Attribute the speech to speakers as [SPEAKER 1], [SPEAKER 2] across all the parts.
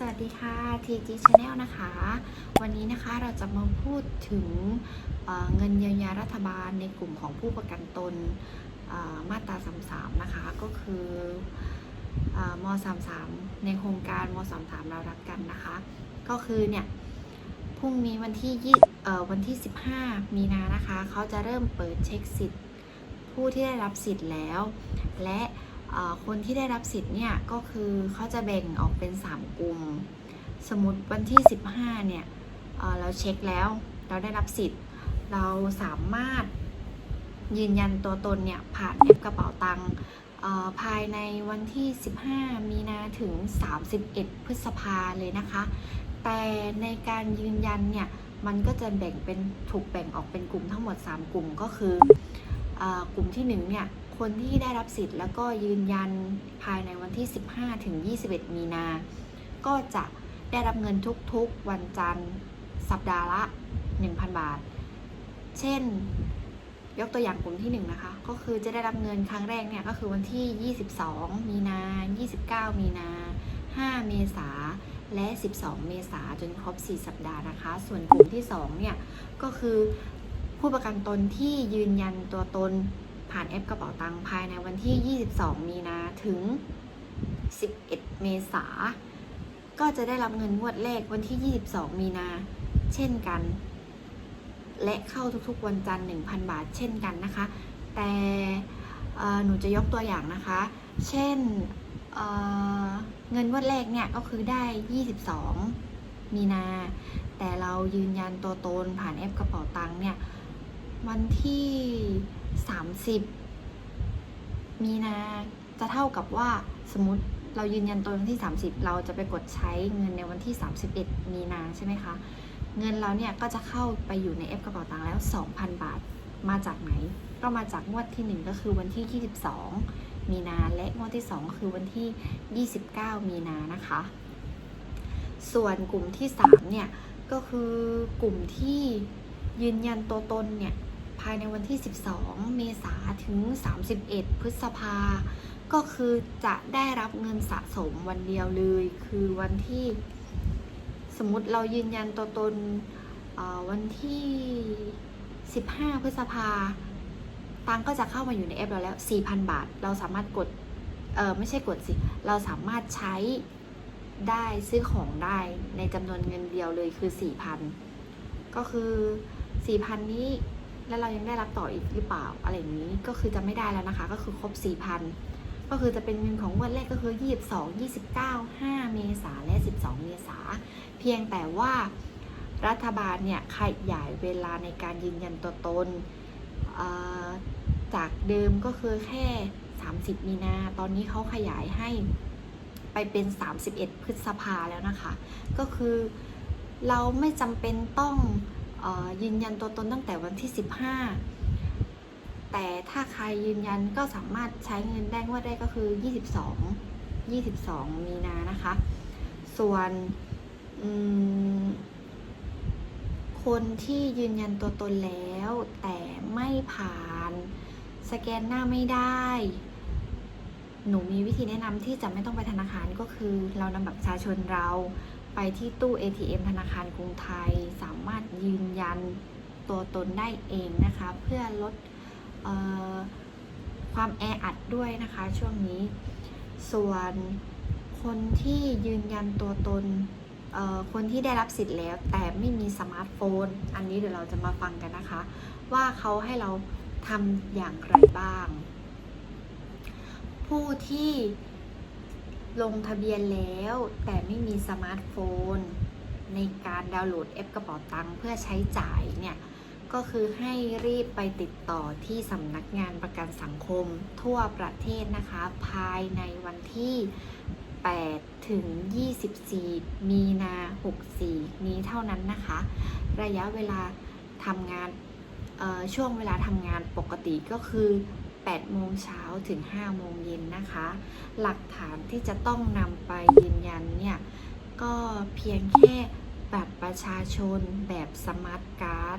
[SPEAKER 1] สวัสดีค่ะ TG Channel นะคะ วันนี้นะคะเราจะมาพูดถึงเเงินเยียวยารัฐบาลในกลุ่มของผู้ประกันตนมาตรา 33 นะคะ ก็คืออม 33 ในโครงการม 33 เรารักกันนะคะ ก็คือเนี่ยพรุ่งนี้วันที่ยี่วันที่ 15 มีนานะคะ เขาจะเริ่มเปิดเช็คสิทธิ์ ผู้ที่ได้รับสิทธิ์แล้ว และ คนที่ได้รับสิทธิ์เนี่ยก็คือเขาจะแบ่งออกเป็น 3 กลุ่ม สมมติวันที่ 15 เนี่ยเเราเช็คแล้วเราได้รับสิทธิ์ เราสามารถยืนยันตัวตนเนี่ยผ่านแอปกระเป๋าตังค์ภายในวันที่ 15 มีนาถึง 31 พฤษภาเลยนะคะ แต่ในการยืนยันเนี่ยมันก็จะแบ่งเป็นถูกแบ่งออกเป็นกลุ่มทั้งหมด 3 กลุ่มก็คือเออกลุ่มที่1เนี่ย คนที่ได้รับสิทธิ์แล้วก็ยืนยันภายในวันที่ 15 ถึง 21 มีนา ก็จะได้รับเงินทุกๆวันจันทร์ สัปดาห์ละ 1,000 บาท เช่น ยกตัวอย่างกลุ่มที่ 1 นะคะ ก็คือจะได้รับเงินครั้งแรกเนี่ยก็คือวันที่ 22 มีนา 29 มีนา 5 เมษาและ 12 เมษาจนครบ 4 สัปดาห์นะคะ ส่วนกลุ่มที่ 2 เนี่ย ก็คือผู้ประกันตนที่ยืนยันตัวตน ผ่านแอปกระเป๋าตังค์ภายในวันที่ 22 มีนาถึง 11 เมษา ก็จะได้รับเงินงวดแรกวันที่ 22 มีนา เช่นกัน และเข้าทุกๆวันจันทร์ 1,000 บาทเช่นกันนะคะ แต่หนูจะยกตัวอย่างนะคะ เช่นเเงินงวดแรกเนี่ยก็คือได้ 22 มีนา แต่เรายืนยันตัวตนผ่านแอปกระเป๋าตังค์เนี่ยวันที่ 30 มีนาจะเท่ากับว่าสมมติเรายืนยันตัววันที่ 30 เราจะไปกดใช้เงินในวันที่ 31 มีนาใช่ไหมคะ เงินเราเนี่ยก็จะเข้าไปอยู่ในแอปกระเป๋าตังค์แล้ว 2,000 บาท มาจากไหน ก็มาจากงวดที่ 1 ก็คือวันที่ 22 มีนาและงวดที่ 2 คือวันที่ 29 มีนานะคะ ส่วนกลุ่มที่ 3 เนี่ย ก็คือกลุ่มที่ยืนยันตัวตนเนี่ย ภายในวันที่ 12 เมษาถึง 31 พฤษภา ก็คือจะได้รับเงินสะสมวันเดียวเลย คือวันที่ สมมติเรายืนยันตัวตนวันที่ 15 พฤษภาตังก็จะเข้ามาอยู่ในแอปเราแล้ว 4,000 บาท เราสามารถกด เออไม่ใช่กดสิ เราสามารถใช้ได้ซื้อของได้ในจำนวนเงินเดียวเลยคือ 4,000 ก็คือ 4,000 นี้ แล้วเรายังได้รับต่ออีกหรือเปล่าอะไรอย่างนี้ก็คือจะไม่ได้แล้วนะคะ ก็คือครบ 4,000 ก็คือจะเป็นเงินของวันแรกก็คือ 22 29 5 เมษาและ 12 เมษาเพียงแต่ว่ารัฐบาลเนี่ยขยายเวลาในการยืนยันตัวตนจากเดิมก็คือแค่ 30 มีนา ตอนนี้เขาขยายให้ไปเป็น 31 พฤษภาแล้วนะคะ ก็คือเราไม่จำเป็นต้อง ยืนยันตัวตนตั้งแต่วันที่ 15 แต่ถ้าใครยืนยันก็สามารถใช้เงินได้งวดแรกก็คือ 22 22 มีนานะคะ ส่วนคนที่ยืนยันตัวตนแล้วแต่ไม่ผ่านสแกนหน้าไม่ได้ หนูมีวิธีแนะนำที่จะไม่ต้องไปธนาคารก็คือเรานำบัตรประชาชนเรา ไปที่ตู้ ATM ธนาคารกรุงไทย สามารถยืนยันตัวตนได้เองนะคะ เพื่อลดออความแออัดด้วยนะคะ ช่วงนี้ ส่วนคนที่ยืนยันตัวตนคนที่ได้รับสิทธิ์แล้ว แต่ไม่มีสมาร์ทโฟน อันนี้เดี๋ยวเราจะมาฟังกันนะคะ ว่าเขาให้เราทำอย่างไรบ้าง ผู้ที่ ลงทะเบียนแล้วแต่ไม่มีสมาร์ทโฟน ในการดาวน์โหลดแอปกระเป๋าตังค์เพื่อใช้จ่ายเนี่ยก็คือให้รีบไปติดต่อที่สำนักงานประกันสังคมทั่วประเทศนะคะ ภายในวันที่ 8 ถึง 24 มีนา 64 นี้เท่านั้นนะคะ ระยะเวลาทำงานช่วงเวลาทำงานปกติก็คือ 8 โมงเช้าถึง 5 โมงเย็นนะคะ หลักฐานที่จะต้องนำไปยืนยันเนี่ยก็เพียงแค่บัตรประชาชนแบบสมาร์ทการ์ด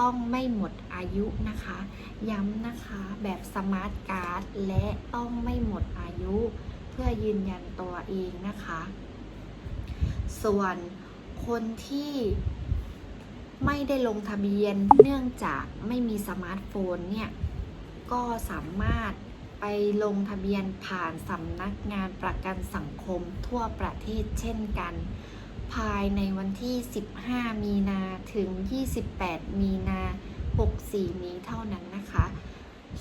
[SPEAKER 1] ต้องไม่หมดอายุนะคะ ย้ำนะคะแบบสมาร์ทการ์ดและต้องไม่หมดอายุ เพื่อยืนยันตัวเองนะคะ ส่วนคนที่ไม่ได้ลงทะเบียนเนื่องจากไม่มีสมาร์ทโฟนเนี่ย ก็สามารถไปลงทะเบียนผ่านสำนักงานประกันสังคมทั่วประเทศเช่นกัน ภายในวันที่ 15 มีนาถึง 28 มีนา 64 นี้เท่านั้นนะคะ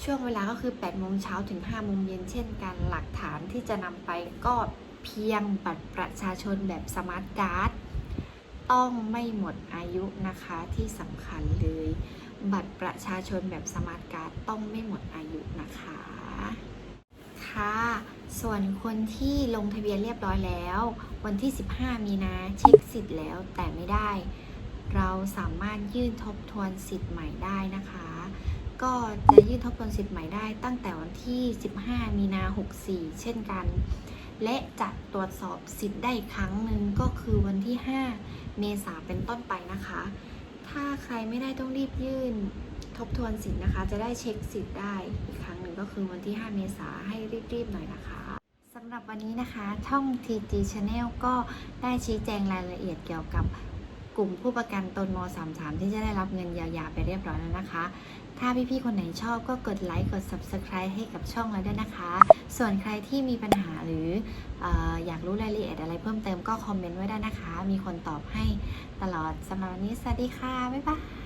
[SPEAKER 1] ช่วงเวลาก็คือ 8 โมงเช้าถึง 5 โมงเย็นเช่นกัน หลักฐานที่จะนำไปก็เพียงบัตรประชาชนแบบสมาร์ทการ์ด ต้องไม่หมดอายุนะคะที่สำคัญเลย บัตรประชาชนแบบสมาร์ทการ์ดต้องไม่หมดอายุนะคะค่ะส่วนคนที่ลงทะเบียนเรียบร้อยแล้ว วันที่ 15 มีนาเช็คสิทธิ์แล้วแต่ไม่ได้ เราสามารถยื่นทบทวนสิทธิ์ใหม่ได้นะคะ ก็จะยื่นทบทวนสิทธิ์ใหม่ได้ตั้งแต่วันที่ 15 มีนา64 เช่นกัน และจะตรวจสอบสิทธิ์ได้อีกครั้งหนึ่งก็คือวันที่ 5 เมษาเป็นต้นไปนะคะ ถ้าใครไม่ได้ต้องรีบยื่นทบทวนสิทธิ์นะคะ จะได้เช็คสิทธิ์ได้อีกครั้งหนึ่งก็คือวันที่ 5 เมษาให้รีบๆหน่อยนะคะสำหรับวันนี้นะคะ ช่อง TG Channel ก็ได้ชี้แจงรายละเอียดเกี่ยวกับกลุ่มผู้ประกันตนม .33 ที่จะได้รับเงินเยียวยาไปเรียบร้อยแล้วนะคะ ถ้าพี่ๆคนไหนชอบก็กดไลค์กด Subscribe ให้กับช่องเราด้วยนะคะ ส่วนใครที่มีปัญหาหรือออยากรู้รายละเอียดอะไรเพิ่มเติมก็คอมเมนต์ไว้ได้นะคะ มีคนตอบให้ตลอดสำหรับวันนี้สวัสดีค่ะ บ๊ายบาย